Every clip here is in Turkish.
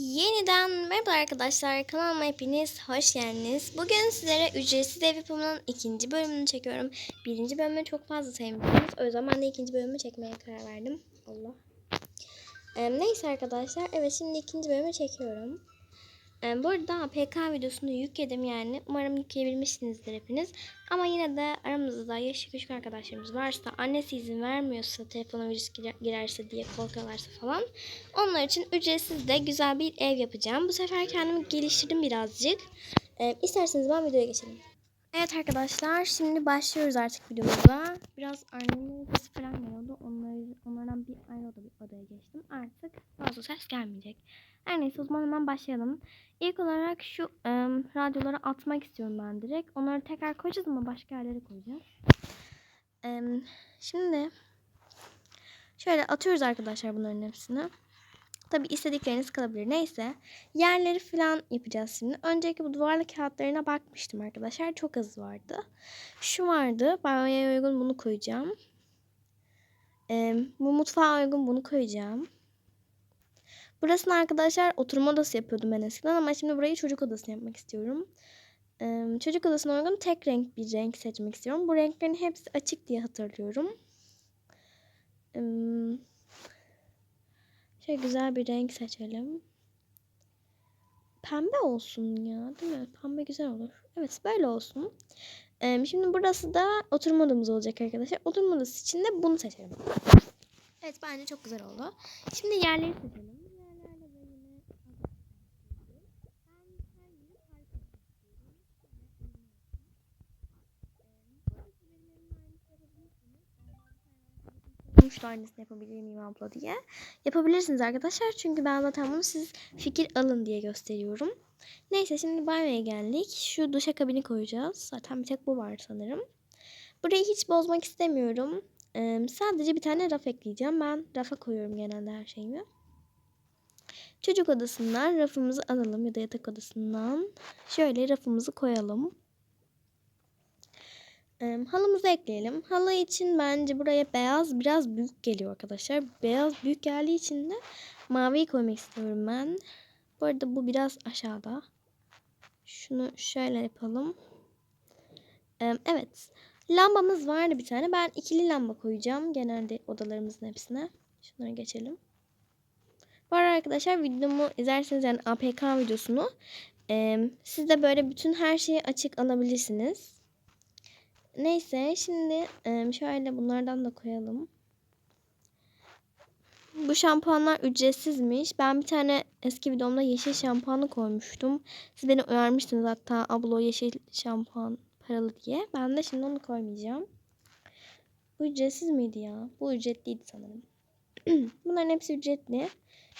Yeniden merhaba arkadaşlar kanalıma hepiniz hoş geldiniz. Bugün sizlere ücretsiz ev yapımının ikinci bölümünü çekiyorum. Birinci bölümü çok fazla sevmişsiniz. O yüzden ben de ikinci bölümü çekmeye karar verdim. Allah. Ee, neyse arkadaşlar evet şimdi ikinci bölümü çekiyorum. Ee, bu arada APK videosunu yükledim yani. Umarım yükleyebilmişsinizdir hepiniz. Ama yine de aramızda yaşı küçük arkadaşlarımız varsa, annesi izin vermiyorsa, telefona virüs girer- girerse diye korkuyorlarsa falan. Onlar için ücretsiz de güzel bir ev yapacağım. Bu sefer kendimi geliştirdim birazcık. Ee, isterseniz ben videoya geçelim. Evet arkadaşlar şimdi başlıyoruz artık videomuza. Biraz annemin sesi falan geliyordu. Onları, onlardan bir ayrı oda, bir odaya geçtim. Artık fazla ses gelmeyecek. Her neyse o zaman hemen başlayalım. İlk olarak şu ım, radyoları atmak istiyorum ben direkt. Onları tekrar koyacağız ama başka yerlere koyacağız. Em, şimdi şöyle atıyoruz arkadaşlar bunların hepsini. Tabi istedikleriniz kalabilir. Neyse. Yerleri falan yapacağız şimdi. Önceki bu duvarlı kağıtlarına bakmıştım arkadaşlar. Çok az vardı. Şu vardı. Banyoya uygun bunu koyacağım. Ee, bu mutfağa uygun bunu koyacağım. Burasını arkadaşlar oturma odası yapıyordum ben eskiden ama şimdi burayı çocuk odası yapmak istiyorum. Çocuk odasına uygun tek renk bir renk seçmek istiyorum. Bu renklerin hepsi açık diye hatırlıyorum. Ee, Şöyle güzel bir renk seçelim. Pembe olsun ya değil mi? Pembe güzel olur. Evet böyle olsun. Şimdi burası da oturma odamız olacak arkadaşlar. Oturma odası için de bunu seçelim. Evet bence çok güzel oldu. Şimdi yerleri seçelim. Yerlerde de yine ben her yeri park etmek istiyorum. Sormuştu aynısını yapabilir miyim abla diye. Yapabilirsiniz arkadaşlar. Çünkü ben zaten bunu siz fikir alın diye gösteriyorum. Neyse şimdi banyoya geldik. Şu duşakabini koyacağız. Zaten bir tek bu var sanırım. Burayı hiç bozmak istemiyorum. Ee, sadece bir tane raf ekleyeceğim. Ben rafa koyuyorum genelde her şeyimi. Çocuk odasından rafımızı alalım ya da yatak odasından. Şöyle rafımızı koyalım. Ee, halımızı ekleyelim. Halı için bence buraya beyaz biraz büyük geliyor arkadaşlar. Beyaz büyük geldiği için de maviyi koymak istiyorum ben. Bu arada bu biraz aşağıda. Şunu şöyle yapalım. Evet. Lambamız vardı bir tane. Ben ikili lamba koyacağım. Genelde odalarımızın hepsine. Şunları geçelim. Bu arada arkadaşlar videomu izlerseniz yani APK videosunu e, siz de böyle bütün her şeyi açık alabilirsiniz. Neyse şimdi şöyle bunlardan da koyalım. Bu şampuanlar ücretsizmiş. Ben bir tane eski videomda yeşil şampuanı koymuştum. Siz beni uyarmıştınız hatta abla o yeşil şampuan paralı diye. Ben de şimdi onu koymayacağım. Bu ücretsiz miydi ya? Bu ücretliydi sanırım. Bunların hepsi ücretli.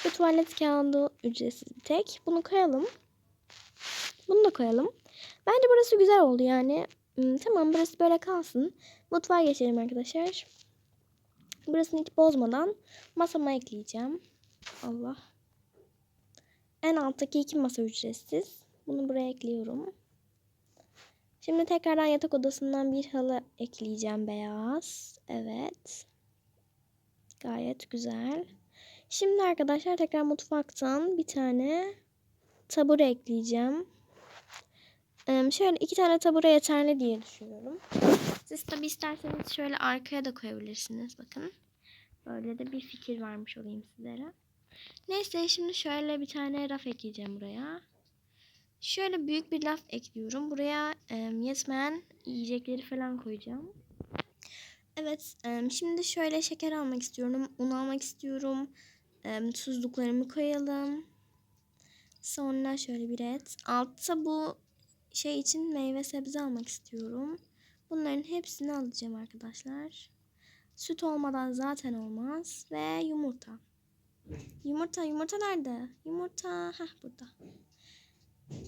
Ve tuvalet kağıdı ücretsiz tek. Bunu koyalım. Bunu da koyalım. Bence burası güzel oldu yani. Tamam burası böyle kalsın. Mutfağa geçelim arkadaşlar. Burasını hiç bozmadan masama ekleyeceğim. Allah. En alttaki iki masa ücretsiz. Bunu buraya ekliyorum. Şimdi tekrardan yatak odasından bir halı ekleyeceğim beyaz. Evet. Gayet güzel. Şimdi arkadaşlar tekrar mutfaktan bir tane tabure ekleyeceğim. Şöyle iki tane tabure yeterli diye düşünüyorum. Siz tabi isterseniz şöyle arkaya da koyabilirsiniz. Bakın. Böyle de bir fikir vermiş olayım sizlere. Neyse şimdi şöyle bir tane raf ekleyeceğim buraya. Şöyle büyük bir laf ekliyorum. Buraya yetmeyen yiyecekleri falan koyacağım. Evet e, şimdi şöyle şeker almak istiyorum. Un almak istiyorum. E, tuzluklarımı koyalım. Sonra şöyle bir et. Altta bu şey için meyve sebze almak istiyorum. Bunların hepsini alacağım arkadaşlar. Süt olmadan zaten olmaz. Ve yumurta. Yumurta, yumurta nerede? Yumurta, heh burada.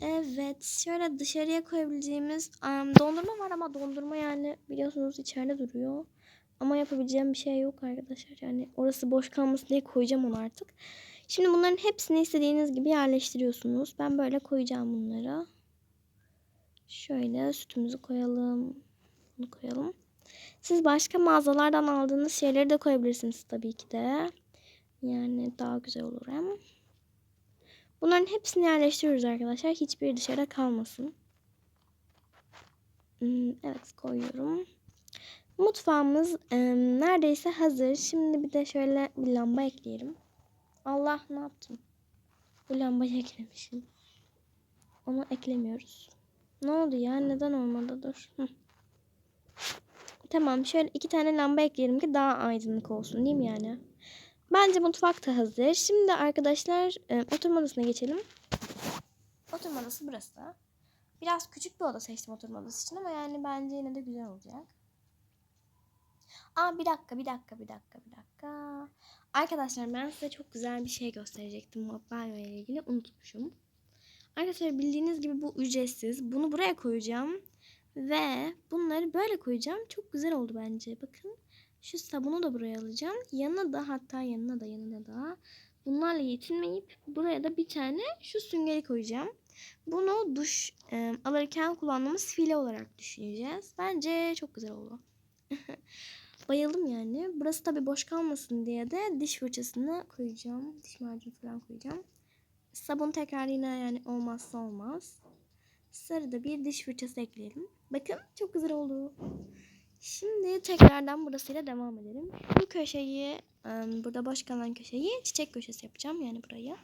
Evet, şöyle dışarıya koyabileceğimiz um, dondurma var ama dondurma yani biliyorsunuz içeride duruyor. Ama yapabileceğim bir şey yok arkadaşlar. Yani orası boş kalmasın diye koyacağım onu artık. Şimdi bunların hepsini istediğiniz gibi yerleştiriyorsunuz. Ben böyle koyacağım bunları. Şöyle sütümüzü koyalım. Bunu koyalım. Siz başka mağazalardan aldığınız şeyleri de koyabilirsiniz tabii ki de. Yani daha güzel olur hem. Bunların hepsini yerleştiriyoruz arkadaşlar. Hiçbiri dışarıda kalmasın. Hmm, Evet koyuyorum. Mutfağımız em, neredeyse hazır. Şimdi bir de şöyle bir lamba ekleyelim. Allah ne yaptım? Bu lambayı eklemişim. Onu eklemiyoruz. Ne oldu ya? Neden olmadı? Dur. Hı. Tamam şöyle iki tane lamba ekleyelim ki daha aydınlık olsun değil mi yani? Bence mutfak da hazır. Şimdi arkadaşlar e, oturma odasına geçelim. Oturma odası burası. Biraz küçük bir oda seçtim oturma odası için ama yani bence yine de güzel olacak. Aa bir dakika bir dakika bir dakika bir dakika. Arkadaşlar ben size çok güzel bir şey gösterecektim banyo ile ilgili unutmuşum. Arkadaşlar bildiğiniz gibi bu ücretsiz. Bunu buraya koyacağım. Ve bunları böyle koyacağım. Çok güzel oldu bence. Bakın şu sabunu da buraya alacağım. Yanına da hatta yanına da yanına da bunlarla yetinmeyip buraya da bir tane şu süngeri koyacağım. Bunu duş e, alırken kullandığımız file olarak düşüneceğiz. Bence çok güzel oldu. Bayıldım yani. Burası tabii boş kalmasın diye de diş fırçasını koyacağım. Diş macunu falan koyacağım. Sabun tekrar yine yani olmazsa olmaz. Sarı da bir diş fırçası ekleyelim. Bakın çok güzel oldu. Şimdi tekrardan burasıyla devam edelim. Bu köşeyi, burada boş kalan köşeyi çiçek köşesi yapacağım. Yani burayı.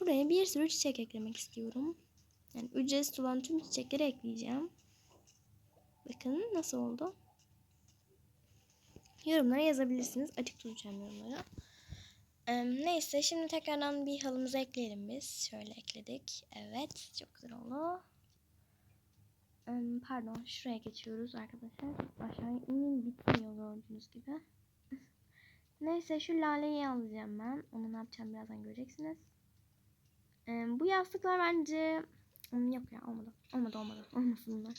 Buraya bir sürü çiçek eklemek istiyorum. Yani ücretsiz olan tüm çiçekleri ekleyeceğim. Bakın nasıl oldu. Yorumlara yazabilirsiniz. Açık tutacağım yorumlara. Em, neyse şimdi tekrardan bir halımızı ekleyelim biz. Şöyle ekledik. Evet çok güzel oldu. Em, pardon şuraya geçiyoruz arkadaşlar. Aşağıya inin bitmiyor gördüğünüz gibi. Neyse şu laleyi alacağım ben. Onu ne yapacağım birazdan göreceksiniz. Em, bu yastıklar bence yok ya olmadı. Olmadı olmadı. Olmasın bunlar.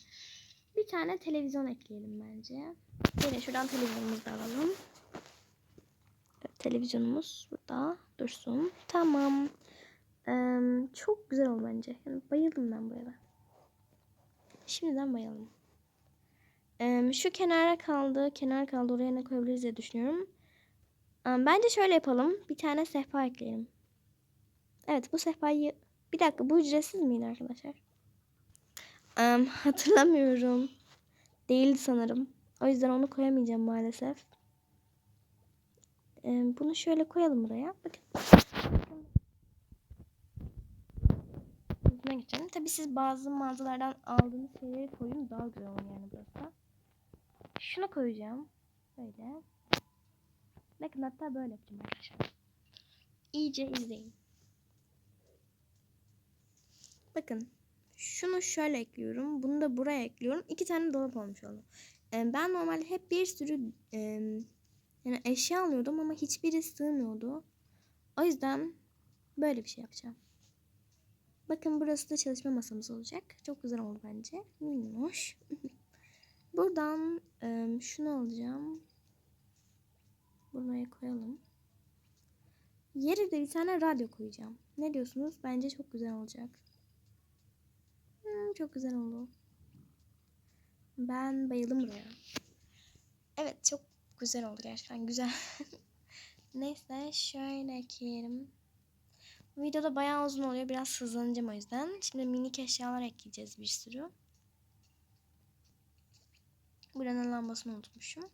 Bir tane televizyon ekleyelim bence. Yine şuradan televizyonumuzu alalım. Televizyonumuz burada dursun. Tamam. Ee, çok güzel oldu bence. Yani bayıldım ben bu eve. Şimdiden bayıldım. Ee, şu kenara kaldı. Kenar kaldı. Oraya ne koyabiliriz diye düşünüyorum. Ee, bence şöyle yapalım. Bir tane sehpa ekleyelim. Evet bu sehpayı... Bir dakika bu ücretsiz miydi arkadaşlar? Ee, hatırlamıyorum. Değildi sanırım. O yüzden onu koyamayacağım maalesef. Bunu şöyle koyalım buraya. Bakın. Buna geçelim. Tabi siz bazı mağazalardan aldığınız şeyleri koyun daha güzel olur yani burası. Şunu koyacağım. Böyle. Bakın hatta böyle yapacağım arkadaşlar. İyice izleyin. Bakın. Şunu şöyle ekliyorum. Bunu da buraya ekliyorum. İki tane dolap olmuş oldu. Ben normalde hep bir sürü yani eşya alıyordum ama hiçbiri sığmıyordu. O yüzden böyle bir şey yapacağım. Bakın burası da çalışma masamız olacak. Çok güzel oldu bence. Minnoş. Buradan şunu alacağım. Buraya koyalım. Yere de bir tane radyo koyacağım. Ne diyorsunuz? Bence çok güzel olacak. Hmm, çok güzel oldu. Ben bayıldım buraya. Evet çok güzel oldu gerçekten güzel. Neyse şöyle ekleyelim. Bu videoda bayağı uzun oluyor. Biraz hızlanacağım o yüzden. Şimdi minik eşyalar ekleyeceğiz bir sürü. Buranın lambasını unutmuşum.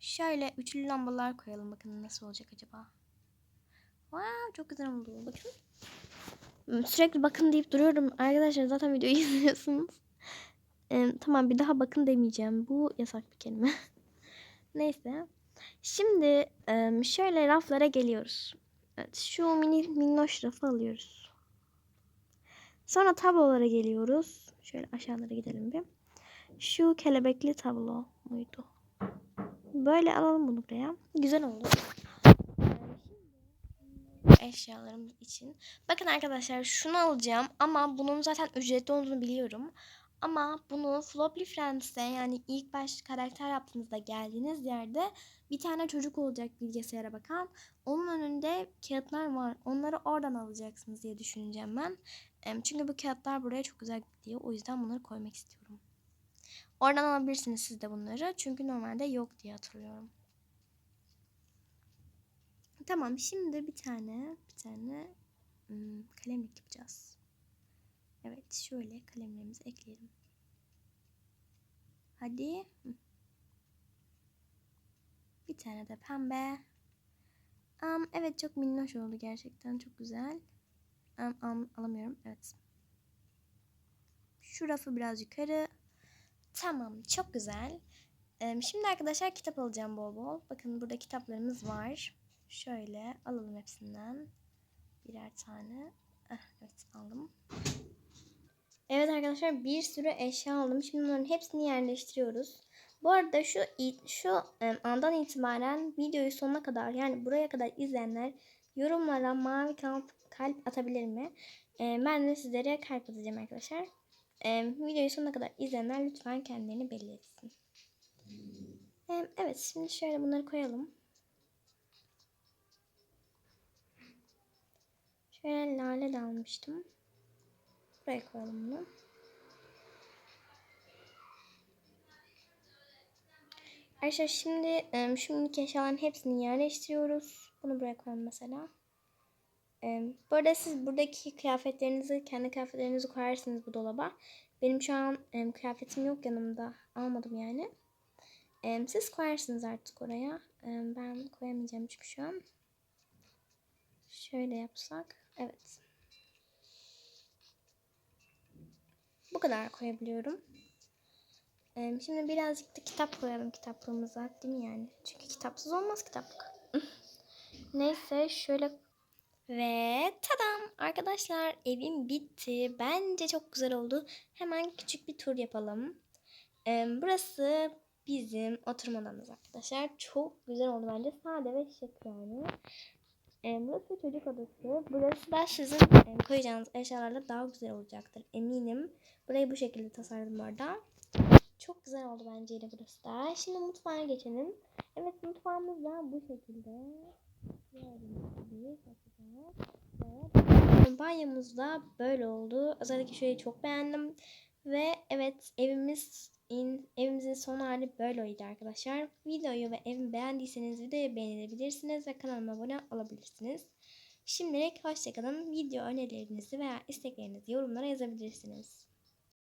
Şöyle üçlü lambalar koyalım. Bakın nasıl olacak acaba. Wow, çok güzel oldu. Bakın. Sürekli bakın deyip duruyorum. Arkadaşlar zaten videoyu izliyorsunuz. Ee, tamam bir daha bakın demeyeceğim. Bu yasak bir kelime. Neyse. Şimdi şöyle raflara geliyoruz. Evet, şu mini minnoş rafı alıyoruz. Sonra tablolara geliyoruz. Şöyle aşağılara gidelim bir. Şu kelebekli tablo muydu? Böyle alalım bunu buraya. Güzel oldu. Eşyalarım için. Bakın arkadaşlar şunu alacağım ama bunun zaten ücretli olduğunu biliyorum. Ama bunu Floply Friends'te yani ilk baş karakter yaptığınızda geldiğiniz yerde bir tane çocuk olacak bilgisayara bakan. Onun önünde kağıtlar var. Onları oradan alacaksınız diye düşüneceğim ben. Çünkü bu kağıtlar buraya çok güzel gidiyor. O yüzden bunları koymak istiyorum. Oradan alabilirsiniz siz de bunları. Çünkü normalde yok diye hatırlıyorum. Tamam şimdi bir tane bir tane hmm, kalemlik yapacağız. Evet şöyle kalemlerimizi ekleyelim. Hadi. Bir tane de pembe. Am, evet çok minnoş oldu gerçekten çok güzel. Am, am, alamıyorum evet. Şu rafı biraz yukarı. Tamam çok güzel. Ee, Şimdi arkadaşlar kitap alacağım bol bol. Bakın burada kitaplarımız var. Şöyle alalım hepsinden. Birer tane. Ah, evet aldım. Evet arkadaşlar bir sürü eşya aldım. Şimdi bunların hepsini yerleştiriyoruz. Bu arada şu şu andan itibaren videoyu sonuna kadar yani buraya kadar izleyenler yorumlara mavi kalp, kalp atabilir mi? Ben de sizlere kalp atacağım arkadaşlar. Videoyu sonuna kadar izleyenler lütfen kendilerini belli etsin. Em, evet şimdi şöyle bunları koyalım. Şöyle lale de almıştım. Buraya koyalım bunu. Arkadaşlar şimdi şimdiki eşyaların hepsini yerleştiriyoruz. Bunu buraya koyalım mesela. Bu arada siz buradaki kıyafetlerinizi, kendi kıyafetlerinizi koyarsınız bu dolaba. Benim şu an kıyafetim yok yanımda. Almadım yani. Siz koyarsınız artık oraya. Ben koyamayacağım çünkü şu an. Şöyle yapsak. Evet. Bu kadar koyabiliyorum. Ee, Şimdi birazcık da kitap koyalım kitaplığımıza değil mi yani? Çünkü kitapsız olmaz kitaplık. Neyse şöyle ve tadam arkadaşlar evim bitti. Bence çok güzel oldu. Hemen küçük bir tur yapalım. Ee, Burası bizim oturma odamız arkadaşlar. Çok güzel oldu bence. Sade ve şık yani. Ee, Burası çocuk odası. Burası da sizin e, koyacağınız eşyalarla daha güzel olacaktır eminim. Burayı bu şekilde tasarladım orada. Çok güzel oldu bence yine burası da. Şimdi mutfağa geçelim. Evet mutfağımız da bu şekilde. Banyomuz da böyle oldu. Özellikle şurayı çok beğendim. Ve evet evimiz in, evimizin son hali böyleydi arkadaşlar. Videoyu ve evimi beğendiyseniz videoyu beğenebilirsiniz ve kanalıma abone olabilirsiniz. Şimdilik hoşçakalın. Video önerilerinizi veya isteklerinizi yorumlara yazabilirsiniz.